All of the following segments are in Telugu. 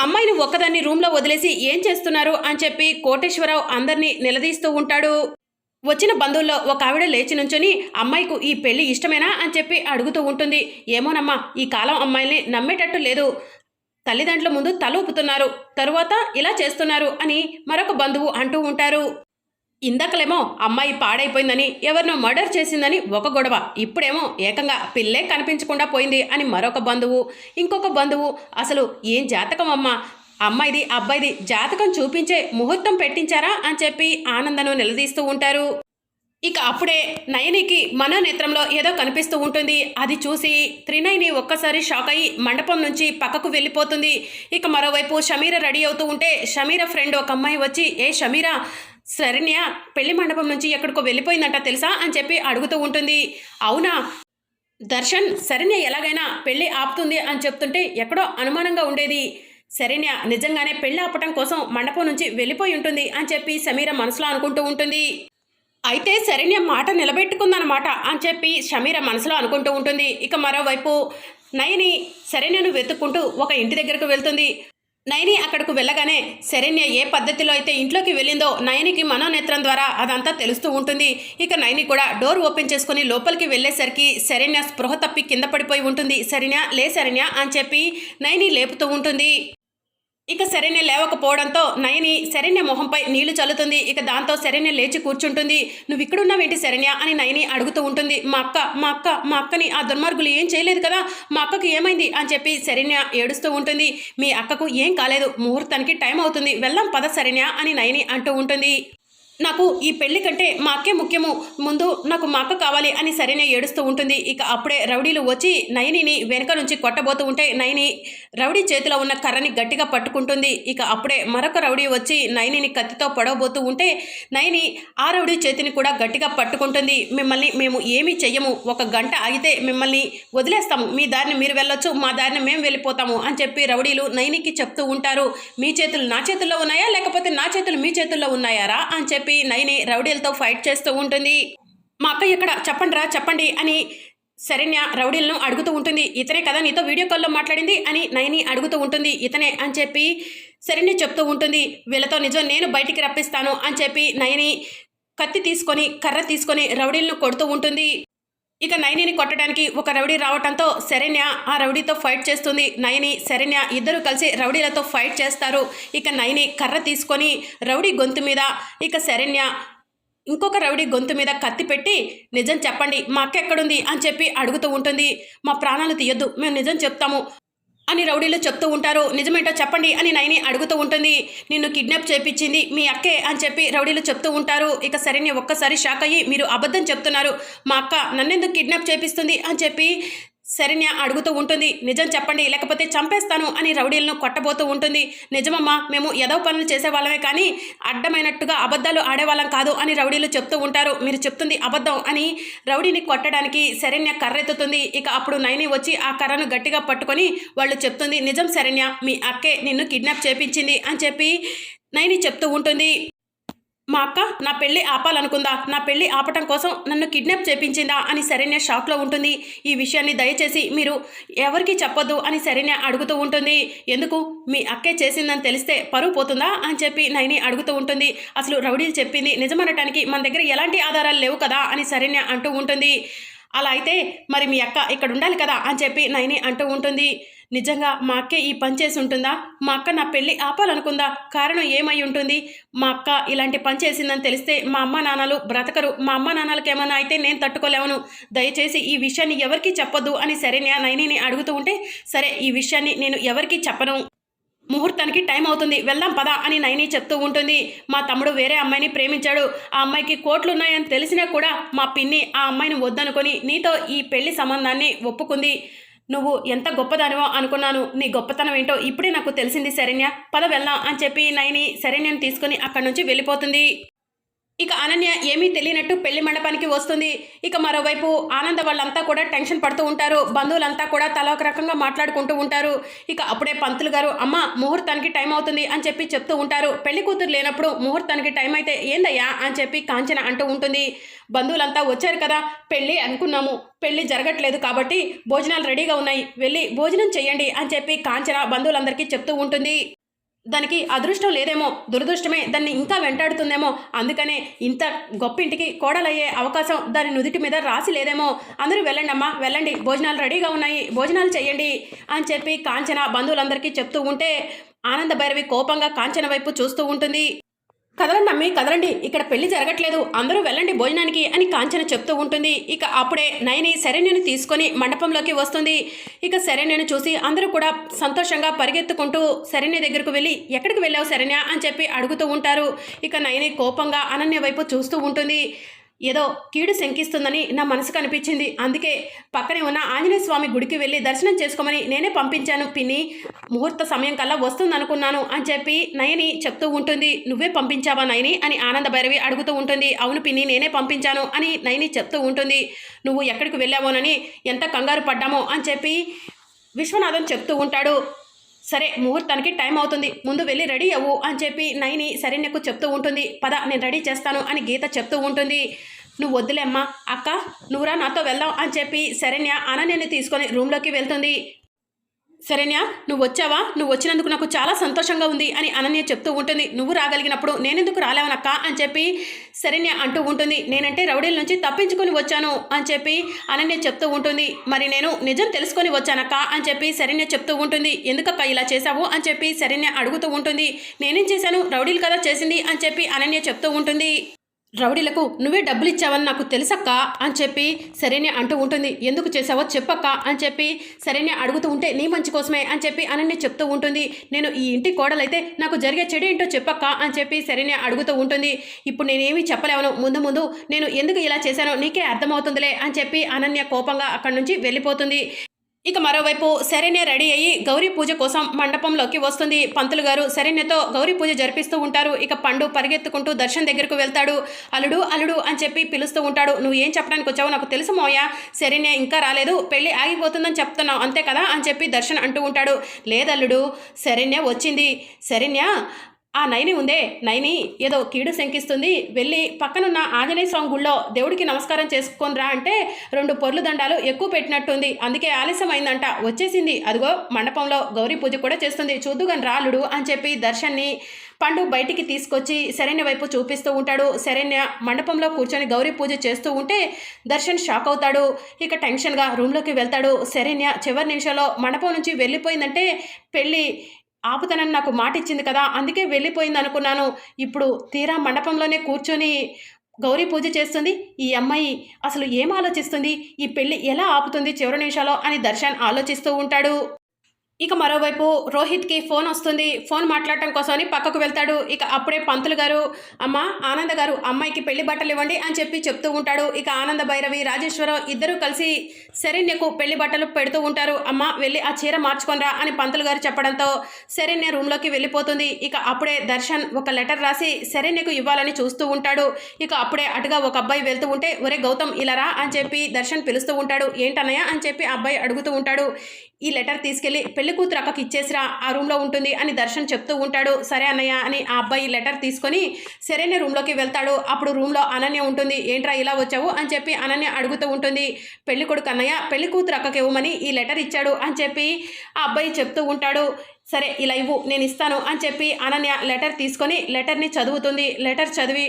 అమ్మాయిని ఒక్కదాన్ని రూమ్లో వదిలేసి ఏం చేస్తున్నారు అని చెప్పి కోటేశ్వరరావు అందరినీ నిలదీస్తూ ఉంటాడు. వచ్చిన బంధువుల్లో ఒక ఆవిడ లేచి నుంచొని అమ్మాయికు ఈ పెళ్ళి ఇష్టమేనా? అని చెప్పి అడుగుతూ ఉంటుంది. ఏమోనమ్మా ఈ కాలం అమ్మాయిల్ని నమ్మేటట్టు లేదు. తల్లిదండ్రుల ముందు తలూపుతున్నారు తరువాత ఇలా చేస్తున్నారు అని మరొక బంధువు అంటూ ఉంటారు. ఇందాకలేమో అమ్మాయి పాడైపోయిందని ఎవరినో మర్డర్ చేసిందని ఒక గొడవ. ఇప్పుడేమో ఏకంగా పిల్లే కనిపించకుండా పోయింది అని మరొక బంధువు ఇంకొక బంధువు. అసలు ఏం జాతకం అమ్మా? అమ్మాయిది అబ్బాయిది జాతకం చూపించే ముహూర్తం పెట్టించారా అని చెప్పి ఆనందను నిలదీస్తూ ఉంటారు. ఇక అప్పుడే నయనికి మనోనేత్రంలో ఏదో కనిపిస్తూ ఉంటుంది. అది చూసి త్రినయని ఒక్కసారి షాక్ అయ్యి మండపం నుంచి పక్కకు వెళ్ళిపోతుంది. ఇక మరోవైపు షమీర రెడీ అవుతూ ఉంటే షమీర ఫ్రెండ్ ఒక అమ్మాయి వచ్చి ఏ షమీరా శరణ్య పెళ్ళి మండపం నుంచి ఎక్కడికో వెళ్ళిపోయిందంట తెలుసా అని చెప్పి అడుగుతూ ఉంటుంది. అవునా? దర్శన్ శరణ్య ఎలాగైనా పెళ్ళి ఆపుతుంది అని చెప్తుంటే ఎక్కడో అనుమానంగా ఉండేది. శరణ్య నిజంగానే పెళ్ళి ఆపటం కోసం మండపం నుంచి వెళ్ళిపోయి ఉంటుంది అని చెప్పి సమీర మనసులో అనుకుంటూ ఉంటుంది. అయితే శరణ్య మాట నిలబెట్టుకుందనమాట అని చెప్పి షమీర మనసులో అనుకుంటూ ఉంటుంది. ఇక మరోవైపు నయని శరణ్యను వెతుక్కుంటూ ఒక ఇంటి దగ్గరకు వెళ్తుంది. నయని అక్కడకు వెళ్ళగానే శరణ్య ఏ పద్ధతిలో అయితే ఇంట్లోకి వెళ్ళిందో నయనికి మనోనేత్రం ద్వారా అదంతా తెలుస్తూ ఉంటుంది. ఇక నయని కూడా డోర్ ఓపెన్ చేసుకుని లోపలికి వెళ్ళేసరికి శరణ్య స్పృహ తప్పి కింద పడిపోయి ఉంటుంది. శరణ్య లే శరణ్య అని చెప్పి నయని లేపుతూ ఉంటుంది. ఇక శరణ్య లేవకపోవడంతో నయని శరణ్య మొహంపై నీళ్ళు చల్లుతుంది. ఇక దాంతో శరణ్య లేచి కూర్చుంటుంది. నువ్వు ఇక్కడున్నావేంటి శరణ్య? అని నయని అడుగుతూ ఉంటుంది. మా అక్క మా అక్క మా అక్కని ఆ దుర్మార్గులు ఏం చేయలేదు కదా? మా అక్కకి ఏమైంది? అని చెప్పి శరణ్య ఏడుస్తూ ఉంటుంది. మీ అక్కకు ఏం కాలేదు. ముహూర్తానికి టైం అవుతుంది. వెళ్ళాం పద శరణ్య అని నయని అంటూ ఉంటుంది. నాకు ఈ పెళ్ళి కంటే మా అక్కే ముఖ్యము. ముందు నాకు మా అక్క కావాలి అని సరైన ఏడుస్తూ ఉంటుంది. ఇక అప్పుడే రౌడీలు వచ్చి నయనిని వెనక నుంచి కొట్టబోతూ ఉంటే నయని రౌడీ చేతిలో ఉన్న కర్రని గట్టిగా పట్టుకుంటుంది. ఇక అప్పుడే మరొక రౌడీ వచ్చి నయనిని కత్తితో పొడవబోతూ ఉంటే నయని ఆ రౌడీ చేతిని కూడా గట్టిగా పట్టుకుంటుంది. మిమ్మల్ని మేము ఏమీ చెయ్యము. ఒక గంట ఆగితే మిమ్మల్ని వదిలేస్తాము. మీ దారిని మీరు వెళ్ళొచ్చు మా దారిని మేము వెళ్ళిపోతాము అని చెప్పి రౌడీలు నయనికి చెప్తూ ఉంటారు. మీ చేతులు నా చేతుల్లో ఉన్నాయా? లేకపోతే నా చేతులు మీ చేతుల్లో ఉన్నాయారా? అని చెప్పి నయని రౌడీలతో ఫైట్ చేస్తూ ఉంటుంది. మా అక్క ఎక్కడ? చెప్పండి రా చెప్పండి అని శరణ్య రౌడీలను అడుగుతూ ఉంటుంది. ఇతనే కదా నీతో వీడియో కాల్లో మాట్లాడింది అని నయని అడుగుతూ ఉంటుంది. ఇతనే అని చెప్పి శరణ్య చెప్తూ ఉంటుంది. వీళ్ళతో నిజం నేను బయటికి రప్పిస్తాను అని చెప్పి నయని కత్తి తీసుకొని కర్ర తీసుకొని రౌడీలను కొడుతూ ఉంటుంది. ఇక నయనిని కొట్టడానికి ఒక రౌడీ రావటంతో శరణ్య ఆ రౌడీతో ఫైట్ చేస్తుంది. నయని శరణ్య ఇద్దరు కలిసి రౌడీలతో ఫైట్ చేస్తారు. ఇక నయని కర్ర తీసుకొని రౌడీ గొంతు మీద ఇక శరణ్య ఇంకొక రౌడీ గొంతు మీద కత్తి పెట్టి నిజం చెప్పండి మా అక్క ఎక్కడుంది? అని చెప్పి అడుగుతూ ఉంటుంది. మా ప్రాణాలు తీయొద్దు మేము నిజం చెప్తాము. అని రౌడీలు చెప్తూ ఉంటారు. నిజమేంటో చెప్పండి అని నయని అడుగుతూ ఉంటుంది. నిన్ను కిడ్నాప్ చేపించింది మీ అక్కే అని చెప్పి రౌడీలు చెప్తూ ఉంటారు. ఇక సరే ఒక్కసారి షాక్ అయ్యి మీరు అబద్ధం చెప్తున్నారు. మా అక్క నన్నెందుకు కిడ్నాప్ చేపిస్తుంది అని చెప్పి శరణ్య అడుగుతూ ఉంటుంది నిజం చెప్పండి లేకపోతే చంపేస్తాను అని రౌడీలను కొట్టబోతూ ఉంటుంది. నిజమమ్మా మేము ఏదో పనులు చేసేవాళ్ళమే కానీ అడ్డమైనట్టుగా అబద్ధాలు ఆడేవాళ్ళం కాదు అని రౌడీలు చెప్తూ ఉంటారు. మీరు చెప్తుంది అబద్ధం అని రౌడీని కొట్టడానికి శరణ్య కర్రెత్తుతుంది. ఇక అప్పుడు నైని వచ్చి ఆ కర్రను గట్టిగా పట్టుకొని వాళ్ళు చెప్తుంది నిజం శరణ్య మీ అక్కే నిన్ను కిడ్నాప్ చేపించింది అని చెప్పి నైని చెప్తూ ఉంటుంది. మా అక్క నా పెళ్ళి ఆపాలనుకుందా? నా పెళ్ళి ఆపటం కోసం నన్ను కిడ్నాప్ చేపించిందా? అని శరణ్య షాక్లో ఉంటుంది. ఈ విషయాన్ని దయచేసి మీరు ఎవరికి చెప్పొద్దు అని శరణ్య అడుగుతూ ఉంటుంది. ఎందుకు? మీ అక్కే చేసిందని తెలిస్తే పరువు పోతుందా? అని చెప్పి నైని అడుగుతూ ఉంటుంది. అసలు రౌడీలు చెప్పింది నిజమనటానికి మన దగ్గర ఎలాంటి ఆధారాలు లేవు కదా? అని శరణ్య అంటూ ఉంటుంది. అలా అయితే మరి మీ అక్క ఇక్కడ ఉండాలి కదా? అని చెప్పి నైని అంటూ ఉంటుంది. నిజంగా మా అక్కే ఈ పని చేసి ఉంటుందా? మా అక్క నా పెళ్ళి ఆపాలనుకుందా? కారణం ఏమై ఉంటుంది? మా అక్క ఇలాంటి పని చేసిందని తెలిస్తే మా అమ్మ నాన్నలు బ్రతకరు. మా అమ్మ నాన్నలకి ఏమైనా అయితే నేను తట్టుకోలేవను. దయచేసి ఈ విషయాన్ని ఎవరికీ చెప్పొద్దు అని సరే నైనిని అడుగుతూ ఉంటే సరే ఈ విషయాన్ని నేను ఎవరికీ చెప్పను. ముహూర్తానికి టైం అవుతుంది. వెళ్దాం పదా అని నైని చెప్తూ ఉంటుంది. మా తమ్ముడు వేరే అమ్మాయిని ప్రేమించాడు. ఆ అమ్మాయికి కోట్లు ఉన్నాయని తెలిసినా కూడా మా పిన్ని ఆ అమ్మాయిని వద్దనుకొని నీతో ఈ పెళ్ళి సంబంధాన్ని ఒప్పుకుంది. నువ్వు ఎంత గొప్పదానివో అనుకున్నాను. నీ గొప్పతనం ఏంటో ఇప్పుడే నాకు తెలిసింది శరణ్య. పద వెళ్దాం అని చెప్పి నైని శరణ్యను తీసుకుని అక్కడి నుంచి వెళ్ళిపోతుంది. ఇక అనన్య ఏమీ తెలియనట్టు పెళ్ళి మండపానికి వస్తుంది. ఇక మరోవైపు ఆనంద వాళ్ళంతా కూడా టెన్షన్ పడుతూ ఉంటారు. బంధువులంతా కూడా తల ఒక రకంగా మాట్లాడుకుంటూ ఉంటారు. ఇక అప్పుడే పంతులు గారు అమ్మ ముహూర్తానికి టైం అవుతుంది అని చెప్పి చెప్తూ ఉంటారు. పెళ్ళి కూతురు లేనప్పుడు ముహూర్తానికి టైం అయితే ఏందయ్యా అని చెప్పి కాంచన అంటూ ఉంటుంది. బంధువులంతా వచ్చారు కదా పెళ్ళి అనుకున్నాము. పెళ్ళి జరగట్లేదు కాబట్టి భోజనాలు రెడీగా ఉన్నాయి. వెళ్ళి భోజనం చేయండి అని చెప్పి కాంచన బంధువులందరికీ చెప్తూ ఉంటుంది. దానికి అదృష్టం లేదేమో దురదృష్టమే దాన్ని ఇంకా వెంటాడుతుందేమో అందుకనే ఇంత గొప్పింటికి కోడలయ్యే అవకాశం దాని నుదిటి మీద రాసి లేదేమో. అందరూ వెళ్ళండి అమ్మా వెళ్ళండి భోజనాలు రెడీగా ఉన్నాయి భోజనాలు చేయండి అని చెప్పి కాంచన బంధువులందరికీ చెప్తూ ఉంటే ఆనంద భైరవి కోపంగా కాంచన వైపు చూస్తూ ఉంటుంది. కదలండి అమ్మి కదలండి. ఇక్కడ పెళ్ళి జరగట్లేదు. అందరూ వెళ్ళండి భోజనానికి అని కాంచన చెప్తూ ఉంటుంది. ఇక అప్పుడే నయని శరణ్యని తీసుకొని మండపంలోకి వస్తుంది. ఇక శరణ్యను చూసి అందరూ కూడా సంతోషంగా పరిగెత్తుకుంటూ శరణ్య దగ్గరకు వెళ్ళి ఎక్కడికి వెళ్ళావు శరణ్య? అని చెప్పి అడుగుతూ ఉంటారు. ఇక నయని కోపంగా అనన్య వైపు చూస్తూ ఉంటుంది. ఏదో కీడు శంకిస్తుందని నా మనసుకు అనిపించింది. అందుకే పక్కనే ఉన్న ఆంజనేయ స్వామి గుడికి వెళ్ళి దర్శనం చేసుకోమని నేనే పంపించాను. పిన్ని ముహూర్త సమయం కల్లా వస్తుందనుకున్నాను అని చెప్పి నయని చెప్తూ ఉంటుంది. నువ్వే పంపించావా నయని? అని ఆనంద భైరవి అడుగుతూ ఉంటుంది. అవును పిన్ని నేనే పంపించాను అని నయని చెప్తూ ఉంటుంది. నువ్వు ఎక్కడికి వెళ్ళావోనని ఎంత కంగారు పడ్డామో అని చెప్పి విశ్వనాథం చెప్తూ ఉంటాడు. సరే ముహూర్తానికి టైం అవుతుంది. ముందు వెళ్ళి రెడీ అవ్వు అని చెప్పి నైని శరణ్యకు చెప్తూ ఉంటుంది. పద నేను రెడీ చేస్తాను అని గీత చెప్తూ ఉంటుంది. నువ్వు వద్దులేమ్మా అక్క నువ్వురా నాతో వెళ్దాం అని చెప్పి శరణ్య అనన్యని తీసుకొని రూమ్లోకి వెళ్తుంది. శరణ్య నువ్వు వచ్చావా? నువ్వు వచ్చినందుకు నాకు చాలా సంతోషంగా ఉంది అని అనన్య చెప్తూ ఉంటుంది. నువ్వు రాగలిగినప్పుడు నేనెందుకు రాలేవనక్క? అని చెప్పి శరణ్య అంటూ ఉంటుంది. నేనంటే రౌడీల నుంచి తప్పించుకొని వచ్చాను అని చెప్పి అనన్య చెప్తూ ఉంటుంది. మరి నేను నిజం తెలుసుకొని వచ్చానక్క? అని చెప్పి శరణ్య చెప్తూ ఉంటుంది. ఎందుకక్క ఇలా చేశావు? అని చెప్పి శరణ్య అడుగుతూ ఉంటుంది. నేనేం చేశాను? రౌడీలు కదా చేసింది అని చెప్పి అనన్య చెప్తూ ఉంటుంది. రౌడీలకు నువ్వే డబ్బులు ఇచ్చావని నాకు తెలుసక్క అని చెప్పి సరేనే అంటూ ఉంటుంది. ఎందుకు చేసావో చెప్పక్క అని చెప్పి సరేనే అడుగుతూ ఉంటే నీ మంచి కోసమే అని చెప్పి అనన్య చెప్తూ ఉంటుంది. నేను ఈ ఇంటి కోడలైతే నాకు జరిగే చెడు ఏంటో చెప్పక్క అని చెప్పి సరేనే అడుగుతూ ఉంటుంది. ఇప్పుడు నేనేమీ చెప్పలేవను. ముందు ముందు నేను ఎందుకు ఇలా చేశానో నీకే అర్థమవుతుందిలే అని చెప్పి అనన్య కోపంగా అక్కడి నుంచి వెళ్ళిపోతుంది. ఇక మరోవైపు శరణ్య రెడీ అయ్యి గౌరీ పూజ కోసం మండపంలోకి వస్తుంది. పంతులు గారు శరణ్యతో గౌరీ పూజ జరిపిస్తూ ఉంటారు. ఇక పండు పరిగెత్తుకుంటూ దర్శన్ దగ్గరకు వెళ్తాడు. అల్లుడు అల్లుడు అని చెప్పి పిలుస్తూ ఉంటాడు. నువ్వు ఏం చెప్పడానికి వచ్చావో నాకు తెలుసు మోయా శరణ్య ఇంకా రాలేదు. పెళ్ళి ఆగిపోతుందని చెప్తున్నావు. అంతే కదా అని చెప్పి దర్శన్ అంటూ ఉంటాడు. లేదల్లుడు శరణ్య వచ్చింది. శరణ్య ఆ నైని ఉందే. నైని ఏదో కీడు శంకిస్తుంది. వెళ్ళి పక్కనున్న ఆంజనేయ స్వామి గుళ్ళో దేవుడికి నమస్కారం చేసుకొని రా అంటే రెండు పొర్లు దండాలు ఎక్కువ పెట్టినట్టుంది. అందుకే ఆలస్యం అయిందంట వచ్చేసింది. అదిగో మండపంలో గౌరీ పూజ కూడా చేస్తుంది. చూద్దుగాని రాలుడు అని చెప్పి దర్శన్ని పండు బయటికి తీసుకొచ్చి శరణ్య వైపు చూపిస్తూ ఉంటాడు. శరణ్య మండపంలో కూర్చొని గౌరీ పూజ చేస్తూ ఉంటే దర్శన్ షాక్ అవుతాడు. ఇక టెన్షన్గా రూమ్లోకి వెళ్తాడు. శరణ్య చివరి నిమిషంలో మండపం నుంచి వెళ్ళిపోయిందంటే పెళ్ళి ఆపుతనని నాకు మాట ఇచ్చింది కదా అందుకే వెళ్ళిపోయింది అనుకున్నాను ఇప్పుడు తీరా మండపంలోనే కూర్చొని గౌరీ పూజ చేస్తుంది. ఈ అమ్మాయి అసలు ఏం ఆలోచిస్తుంది? ఈ పెళ్ళి ఎలా ఆపుతుంది చివరి నిమిషాలో అని దర్శన్ ఆలోచిస్తూ ఉంటాడు. ఇక మరోవైపు రోహిత్కి ఫోన్ వస్తుంది. ఫోన్ మాట్లాడటం కోసమని పక్కకు వెళ్తాడు. ఇక అప్పుడే పంతులు గారు అమ్మ ఆనంద గారు అమ్మాయికి పెళ్ళి బట్టలు ఇవ్వండి అని చెప్పి చెప్తూ ఉంటాడు. ఇక ఆనంద భైరవి రాజేశ్వరరావు ఇద్దరూ కలిసి శరణ్యకు పెళ్ళి బట్టలు పెడుతూ ఉంటారు. అమ్మ వెళ్ళి ఆ చీర మార్చుకొనరా అని పంతులు గారు చెప్పడంతో శరణ్య రూమ్లోకి వెళ్ళిపోతుంది. ఇక అప్పుడే దర్శన్ ఒక లెటర్ రాసి శరణ్యకు ఇవ్వాలని చూస్తూ ఉంటాడు. ఇక అప్పుడే అటుగా ఒక అబ్బాయి వెళ్తూ ఉంటే ఒరే గౌతమ్ ఇలా రా అని చెప్పి దర్శన్ పిలుస్తూ ఉంటాడు. ఏంటన్నయ్య? అని చెప్పి ఆ అబ్బాయి అడుగుతూ ఉంటాడు. ఈ లెటర్ తీసుకెళ్ళి పెళ్ళి కూతురు అక్కకి ఇచ్చేసిరా ఆ రూమ్లో ఉంటుంది అని దర్శన్ చెప్తూ ఉంటాడు. సరే అన్నయ్య అని ఆ అబ్బాయి లెటర్ తీసుకొని సరైన రూమ్లోకి వెళ్తాడు. అప్పుడు రూమ్లో అనన్య ఉంటుంది. ఏంట్రా ఇలా వచ్చావు? అని చెప్పి అనన్య అడుగుతూ ఉంటుంది. పెళ్ళి కొడుకు అన్నయ్య పెళ్ళి కూతురు అక్కకి ఇవ్వమని ఈ లెటర్ ఇచ్చాడు అని చెప్పి ఆ అబ్బాయి చెప్తూ ఉంటాడు. సరే ఇలా ఇవ్వు నేను ఇస్తాను అని చెప్పి అనన్య లెటర్ తీసుకొని లెటర్ని చదువుతుంది. లెటర్ చదివి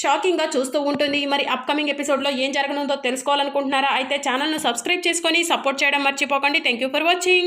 షాకింగ్గా చూస్తూ ఉంటుంది. మరి అప్కమింగ్ ఎపిసోడ్లో ఏం జరగనుందో తెలుసుకోవాలనుకుంటున్నారా? అయితే ఛానల్ను సబ్స్క్రైబ్ చేసుకొని సపోర్ట్ చేయడం మర్చిపోకండి. Thank you for watching